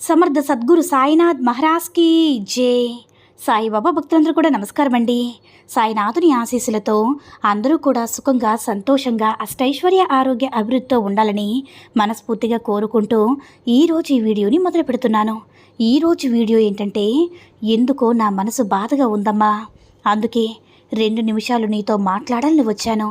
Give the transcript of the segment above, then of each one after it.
Samartha Sadguru Sainath మహారాజ్కి జే. సాయిబాబా భక్తులందరూ కూడా నమస్కారం అండి సాయినాథుని ఆశీస్సులతో అందరూ కూడా సుఖంగా సంతోషంగా అష్టైశ్వర్య ఆరోగ్య అభివృద్ధితో ఉండాలని మనస్ఫూర్తిగా కోరుకుంటూ ఈరోజు ఈ వీడియోని మొదలు పెడుతున్నాను. ఈరోజు వీడియో ఏంటంటే ఎందుకో నా మనసు బాధగా ఉందమ్మా. అందుకే రెండు నిమిషాలు నీతో మాట్లాడాలని వచ్చాను.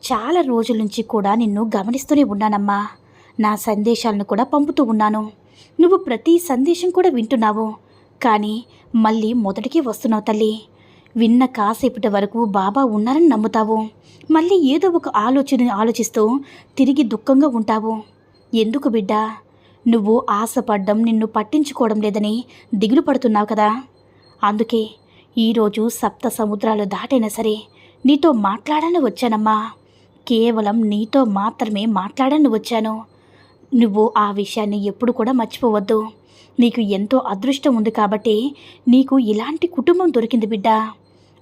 చాలా రోజుల నుంచి కూడా నిన్ను గమనిస్తూనే ఉన్నానమ్మా. నా సందేశాలను కూడా పంపుతూ ఉన్నాను. నువ్వు ప్రతి సందేశం కూడా వింటున్నావు. కానీ మళ్ళీ మొదటికి వస్తున్నావు తల్లి. విన్న కాసేపటి వరకు బాబా ఉన్నారని నమ్ముతావు. మళ్ళీ ఏదో ఒక ఆలోచన ఆలోచిస్తూ తిరిగి దుఃఖంగా ఉంటావు. ఎందుకు బిడ్డ? నువ్వు ఆశపడ్డం నిన్ను పట్టించుకోవడం లేదని దిగులు పడుతున్నావు కదా. అందుకే ఈరోజు సప్త సముద్రాలు దాటైనా సరే నీతో మాట్లాడాలని వచ్చానమ్మా. కేవలం నీతో మాత్రమే మాట్లాడని వచ్చాను. నువ్వు ఆ విషయాన్ని ఎప్పుడు కూడా మర్చిపోవద్దు. నీకు ఎంతో అదృష్టం ఉంది కాబట్టి నీకు ఇలాంటి కుటుంబం దొరికింది బిడ్డ.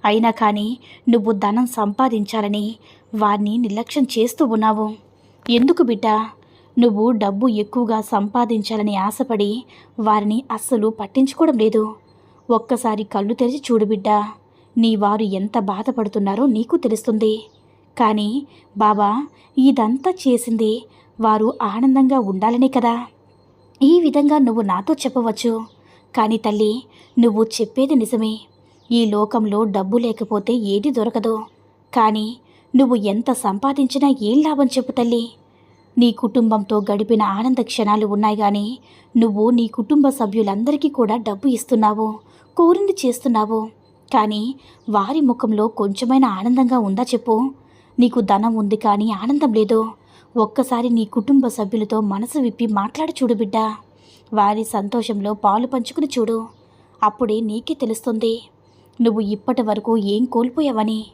అయినా కానీ నువ్వు ధనం సంపాదించాలని వారిని నిర్లక్ష్యం చేస్తూ ఉన్నావు. ఎందుకు బిడ్డ? నువ్వు డబ్బు ఎక్కువగా సంపాదించాలని ఆశపడి వారిని అస్సలు పట్టించుకోవడం లేదు. ఒక్కసారి కళ్ళు తెరిచి చూడు బిడ్డ. నీ వారు ఎంత బాధపడుతున్నారో నీకు తెలుస్తుంది. కానీ బాబా ఇదంతా చేసింది వారు ఆనందంగా ఉండాలనే కదా. ఈ విధంగా నువ్వు నాతో చెప్పవచ్చు. కానీ తల్లి నువ్వు చెప్పేది నిజమే. ఈ లోకంలో డబ్బు లేకపోతే ఏది దొరకదు. కానీ నువ్వు ఎంత సంపాదించినా ఏం లాభం చెప్పు తల్లి. నీ కుటుంబంతో గడిపిన ఆనంద క్షణాలు ఉన్నాయి కానీ నువ్వు నీ కుటుంబ సభ్యులందరికీ కూడా డబ్బు ఇస్తున్నావు కోరింది చేస్తున్నావు. కానీ వారి ముఖంలో కొంచెమైన ఆనందంగా ఉందా చెప్పు. నీకు ధనం ఉంది కానీ ఆనందం లేదు. ఒక్కసారి నీ కుటుంబ సభ్యులతో మనసు విప్పి మాట్లాడి చూడు బిడ్డ. వారి సంతోషంలో పాలు పంచుకుని చూడు. అప్పుడే నీకే తెలుస్తుంది. నువ్వు ఇప్పటి వరకు ఏం కోల్పోయావని.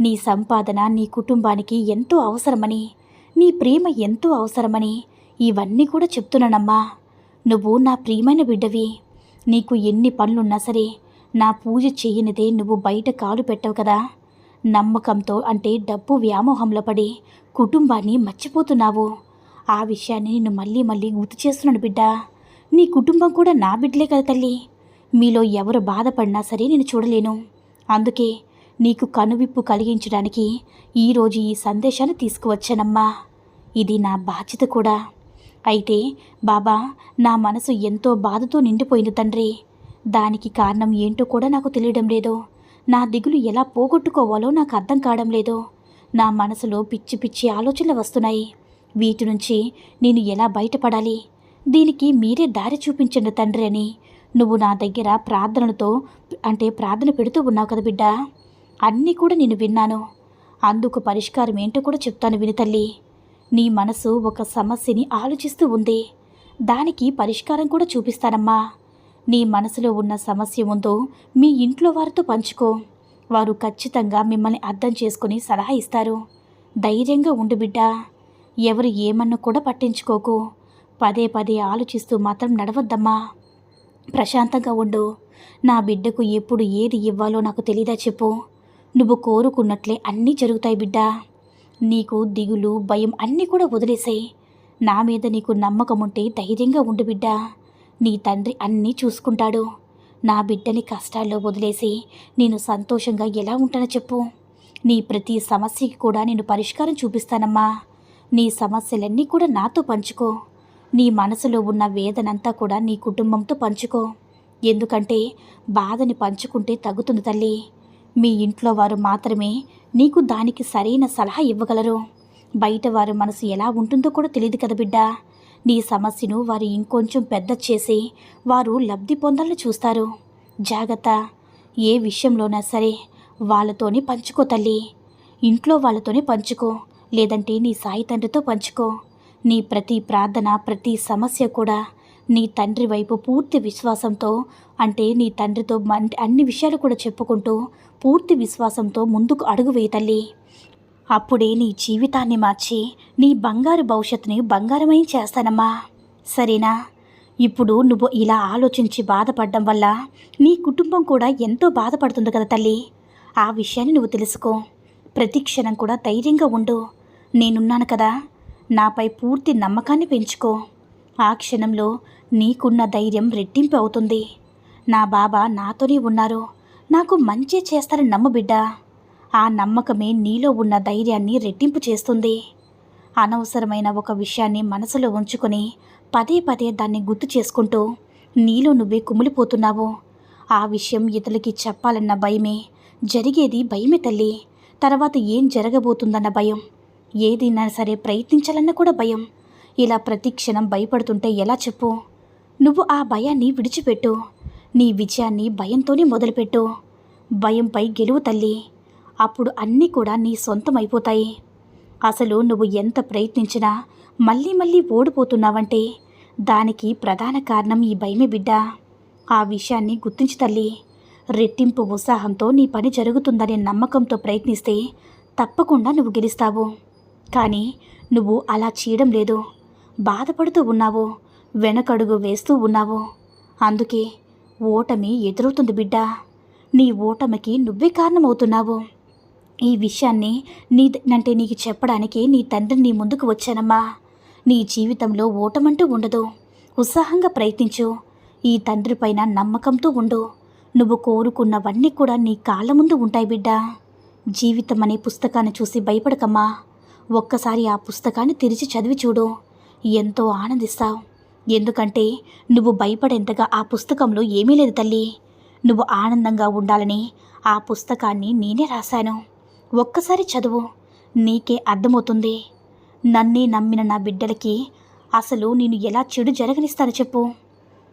నీ సంపాదన నీ కుటుంబానికి ఎంతో అవసరమని. నీ ప్రేమ ఎంతో అవసరమని. ఇవన్నీ కూడా చెప్తున్నానమ్మా. నువ్వు నా ప్రియమైన బిడ్డవి. నీకు ఎన్ని పనులున్నా సరే నా పూజ చేయనిదే నువ్వు బయట కాలు పెట్టవు కదా. నమ్మకంతో అంటే డబ్బు వ్యామోహంలో పడి కుటుంబాన్ని మర్చిపోతున్నావు. ఆ విషయాన్ని నిన్ను మళ్ళీ మళ్ళీ గుర్తు చేస్తున్నాను బిడ్డ. నీ కుటుంబం కూడా నా బిడ్డలే కదా తల్లి. మీలో ఎవరు బాధపడినా సరే నేను చూడలేను. అందుకే నీకు కనువిప్పు కలిగించడానికి ఈరోజు ఈ సందేశాన్ని తీసుకువచ్చానమ్మా. ఇది నా బాధ్యత కూడా. అయితే బాబా నా మనసు ఎంతో బాధతో నిండిపోయింది తండ్రి. దానికి కారణం ఏంటో కూడా నాకు తెలియడం లేదు. నా దిగులు ఎలా పోగొట్టుకోవాలో నాకు అర్థం కావడం లేదు. నా మనసులో పిచ్చి పిచ్చి ఆలోచనలు వస్తున్నాయి. వీటి నుంచి నేను ఎలా బయటపడాలి? దీనికి మీరే దారి చూపించండి తండ్రి అని. నువ్వు నా దగ్గర ప్రార్థనలతో అంటే ప్రార్థన పెడుతూ ఉన్నావు కదా బిడ్డ? అన్నీ కూడా నేను విన్నాను. అందుకు పరిష్కారం ఏంటో కూడా చెప్తాను విని తల్లి. నీ మనసు ఒక సమస్యని ఆలోచిస్తూ ఉంది. దానికి పరిష్కారం కూడా చూపిస్తానమ్మా. నీ మనసులో ఉన్న సమస్య ఉందో మీ ఇంట్లో వారితో పంచుకో. వారు ఖచ్చితంగా మిమ్మల్ని అర్థం చేసుకుని సలహా ఇస్తారు. ధైర్యంగా ఉండు బిడ్డ. ఎవరు ఏమన్నా కూడా పట్టించుకోకు. పదే పదే ఆలోచిస్తూ మాత్రం నడవద్దమ్మా. ప్రశాంతంగా ఉండు. నా బిడ్డకు ఎప్పుడు ఏది ఇవ్వాలో నాకు తెలీదా చెప్పు. నువ్వు కోరుకున్నట్లే అన్నీ జరుగుతాయి బిడ్డ. నీకు దిగులు భయం అన్నీ కూడా వదిలేసాయి. నా మీద నీకు నమ్మకం ఉంటే ధైర్యంగా ఉండు బిడ్డా. నీ తండ్రి అన్నీ చూసుకుంటాడు. నా బిడ్డని కష్టాల్లో వదిలేసి నేను సంతోషంగా ఎలా ఉంటానో చెప్పు. నీ ప్రతి సమస్యకి కూడా నేను పరిష్కారం చూపిస్తానమ్మా. నీ సమస్యలన్నీ కూడా నాతో పంచుకో. నీ మనసులో ఉన్న వేదనంతా కూడా నీ కుటుంబంతో పంచుకో. ఎందుకంటే బాధని పంచుకుంటే తగ్గుతుంది తల్లి. మీ ఇంట్లో వారు మాత్రమే నీకు దానికి సరైన సలహా ఇవ్వగలరు. బయట వారి మనసు ఎలా ఉంటుందో కూడా తెలియదు కదా బిడ్డ. నీ సమస్యను వారు ఇంకొంచెం పెద్ద చేసి వారు లబ్ధి పొందాలని చూస్తారు. జాగ్రత్త. ఏ విషయంలోనా సరే వాళ్ళతోనే పంచుకో తల్లి. ఇంట్లో వాళ్ళతోనే పంచుకో. లేదంటే నీ సాయి తండ్రితో పంచుకో. నీ ప్రతి ప్రార్థన ప్రతి సమస్య కూడా నీ తండ్రి వైపు పూర్తి విశ్వాసంతో అంటే నీ తండ్రితో మన్ అన్ని విషయాలు కూడా చెప్పుకుంటూ పూర్తి విశ్వాసంతో ముందుకు అడుగు వేయి తల్లి. అప్పుడే నీ జీవితాన్ని మార్చి నీ బంగారు భవిష్యత్తుని బంగారమై చేస్తానమ్మా. సరేనా? ఇప్పుడు నువ్వు ఇలా ఆలోచించి బాధపడడం వల్ల నీ కుటుంబం కూడా ఎంతో బాధపడుతుంది కదా తల్లి. ఆ విషయాన్ని నువ్వు తెలుసుకో. ప్రతి క్షణం కూడా ధైర్యంగా ఉండు. నేనున్నాను కదా. నాపై పూర్తి నమ్మకాన్ని పెంచుకో. ఆ క్షణంలో నీకున్న ధైర్యం రెట్టింపు అవుతుంది. నా బాబా నాతోనే ఉన్నారు. నాకు మంచి చేస్తారని నమ్ము బిడ్డా. ఆ నమ్మకమే నీలో ఉన్న ధైర్యాన్ని రెట్టింపు చేస్తుంది. అనవసరమైన ఒక విషయాన్ని మనసులో ఉంచుకొని పదే పదే దాన్ని గుర్తు చేసుకుంటూ నీలో నువ్వే కుమిలిపోతున్నావు. ఆ విషయం ఇతరులకి చెప్పాలన్న భయమే జరిగేది భయమే తల్లి. తర్వాత ఏం జరగబోతుందన్న భయం? ఏదైనా సరే ప్రయత్నించాలన్న కూడా భయం. ఇలా ప్రతి క్షణం భయపడుతుంటే ఎలా చెప్పు? నువ్వు ఆ భయాన్ని విడిచిపెట్టు. నీ విజయాన్ని భయంతోనే మొదలుపెట్టు. భయంపై గెలువు తల్లి. అప్పుడు అన్నీ కూడా నీ సొంతం అయిపోతాయి అసలు నువ్వు ఎంత ప్రయత్నించినా మళ్ళీ మళ్ళీ ఓడిపోతున్నావంటే దానికి ప్రధాన కారణం ఈ భయమే బిడ్డ. ఆ విషయాన్ని గుర్తించి తల్లి. రెట్టింపు ఉత్సాహంతో నీ పని జరుగుతుందనే నమ్మకంతో ప్రయత్నిస్తే తప్పకుండా నువ్వు గెలుస్తావు. కానీ నువ్వు అలా చేయడం లేదు. బాధపడుతూ ఉన్నావు. వెనకడుగు వేస్తూ ఉన్నావు. అందుకే ఓటమి ఎదురవుతుంది బిడ్డ. నీ ఓటమికి నువ్వే కారణమవుతున్నావు. ఈ విషయాన్ని నీ అంటే నీకు చెప్పడానికి నీ తండ్రి నీ ముందుకు వచ్చానమ్మా. నీ జీవితంలో ఓటమంటూ ఉండదు. ఉత్సాహంగా ప్రయత్నించు. ఈ తండ్రి పైన నమ్మకంతో ఉండు. నువ్వు కోరుకున్నవన్నీ కూడా నీ కాళ్ళ ముందు ఉంటాయి బిడ్డ. జీవితం అనే పుస్తకాన్ని చూసి భయపడకమ్మా. ఒక్కసారి ఆ పుస్తకాన్ని తెరిచి చదివి చూడు. ఎంతో ఆనందిస్తావు. ఎందుకంటే నువ్వు భయపడేంతగా ఆ పుస్తకంలో ఏమీ లేదు తల్లి. నువ్వు ఆనందంగా ఉండాలని ఆ పుస్తకాన్ని నేనే రాశాను. ఒక్కసారి చదువు. నీకే అర్థమవుతుంది. నన్నే నమ్మిన నా బిడ్డలకి అసలు నేను ఎలా చెడు జరగనిస్తాను చెప్పు.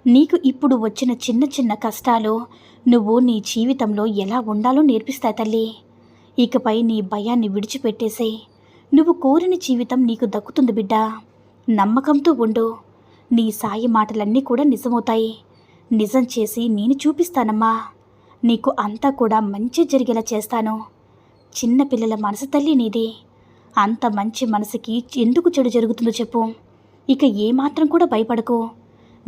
నీకు ఇప్పుడు వచ్చిన చిన్న చిన్న కష్టాలు నువ్వు నీ జీవితంలో ఎలా ఉండాలో నేర్పిస్తాయి తల్లి. ఇకపై నీ భయాన్ని విడిచిపెట్టేసే నువ్వు కోరిన జీవితం నీకు దక్కుతుంది బిడ్డ. నమ్మకంతో ఉండు. నీ సాయి మాటలన్నీ కూడా నిజమవుతాయి. నిజం చేసి నేను చూపిస్తానమ్మా. నీకు అంతా కూడా మంచి జరిగేలా చేస్తాను. చిన్న పిల్లల మనసు తల్లి నీది. అంత మంచి మనసుకి ఎందుకు చెడు జరుగుతుందో చెప్పు. ఇక ఏమాత్రం కూడా భయపడకు.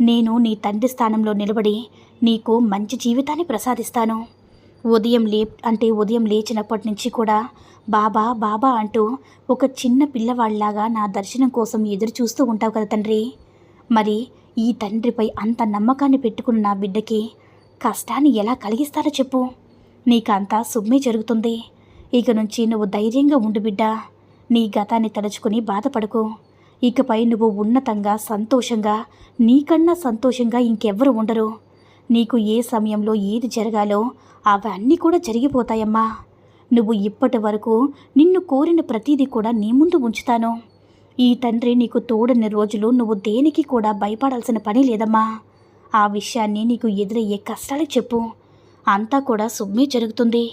నేను నీ తండ్రి స్థానంలో నిలబడి నీకు మంచి జీవితాన్ని ప్రసాదిస్తాను. ఉదయం లే అంటే ఉదయం లేచినప్పటి నుంచి కూడా బాబా బాబా అంటూ ఒక చిన్న పిల్లవాళ్ళలాగా నా దర్శనం కోసం ఎదురు చూస్తూ ఉంటావు కదా తండ్రి. మరి ఈ తండ్రిపై అంత నమ్మకాన్ని పెట్టుకున్న నా బిడ్డకి కష్టాన్ని ఎలా కలిగిస్తారో చెప్పు. నీకంతా సుమ్మే జరుగుతుంది. ఇక నుంచి నువ్వు ధైర్యంగా ఉండు బిడ్డా. నీ గతాన్ని తలుచుకుని బాధపడకు. ఇకపై నువ్వు ఉన్నతంగా సంతోషంగా నీకన్నా సంతోషంగా ఇంకెవ్వరు ఉండరు. నీకు ఏ సమయంలో ఏది జరగాలో అవన్నీ కూడా జరిగిపోతాయమ్మా. నువ్వు ఇప్పటి వరకు నిన్ను కోరిన ప్రతీది కూడా నీ ముందు ఉంచుతాను. ఈ తండ్రి నీకు తోడని రోజులు నువ్వు దేనికి కూడా భయపడాల్సిన పని లేదమ్మా. ఆ విషయాన్ని నీకు ఎదురయ్యే కష్టాలు చెప్పు. అంతా కూడా సుమ్మే జరుగుతుంది.